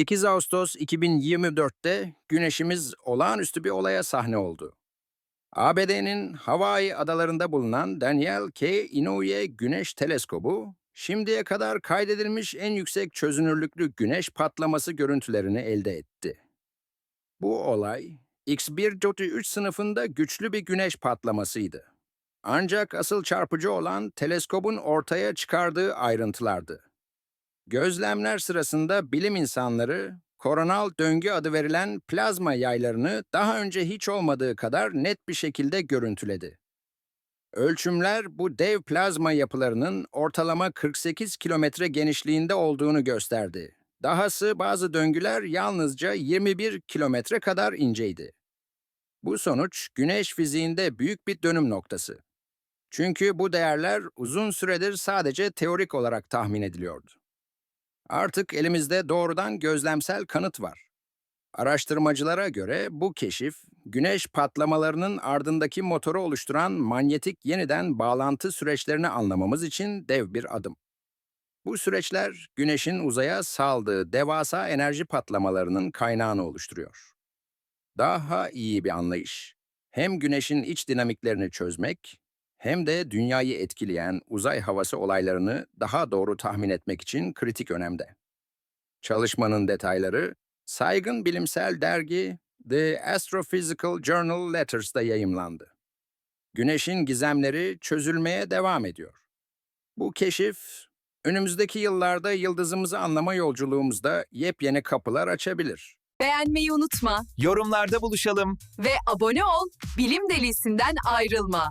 8 Ağustos 2024'te güneşimiz olağanüstü bir olaya sahne oldu. ABD'nin Hawaii adalarında bulunan Daniel K. Inouye Güneş Teleskobu, şimdiye kadar kaydedilmiş en yüksek çözünürlüklü güneş patlaması görüntülerini elde etti. Bu olay, X1.3 sınıfında güçlü bir güneş patlamasıydı. Ancak asıl çarpıcı olan teleskobun ortaya çıkardığı ayrıntılardı. Gözlemler sırasında bilim insanları, koronal döngü adı verilen plazma yaylarını daha önce hiç olmadığı kadar net bir şekilde görüntüledi. Ölçümler bu dev plazma yapılarının ortalama 48 kilometre genişliğinde olduğunu gösterdi. Dahası bazı döngüler yalnızca 21 kilometre kadar inceydi. Bu sonuç, güneş fiziğinde büyük bir dönüm noktası. Çünkü bu değerler uzun süredir sadece teorik olarak tahmin ediliyordu. Artık elimizde doğrudan gözlemsel kanıt var. Araştırmacılara göre bu keşif, güneş patlamalarının ardındaki motoru oluşturan manyetik yeniden bağlantı süreçlerini anlamamız için dev bir adım. Bu süreçler, güneşin uzaya saldığı devasa enerji patlamalarının kaynağını oluşturuyor. Daha iyi bir anlayış, hem güneşin iç dinamiklerini çözmek, hem de dünyayı etkileyen uzay havası olaylarını daha doğru tahmin etmek için kritik önemde. Çalışmanın detayları, saygın bilimsel dergi The Astrophysical Journal Letters'da yayımlandı. Güneşin gizemleri çözülmeye devam ediyor. Bu keşif, önümüzdeki yıllarda yıldızımızı anlama yolculuğumuzda yepyeni kapılar açabilir. Beğenmeyi unutma Yorumlarda buluşalım. ve abone ol, bilim delisinden ayrılma.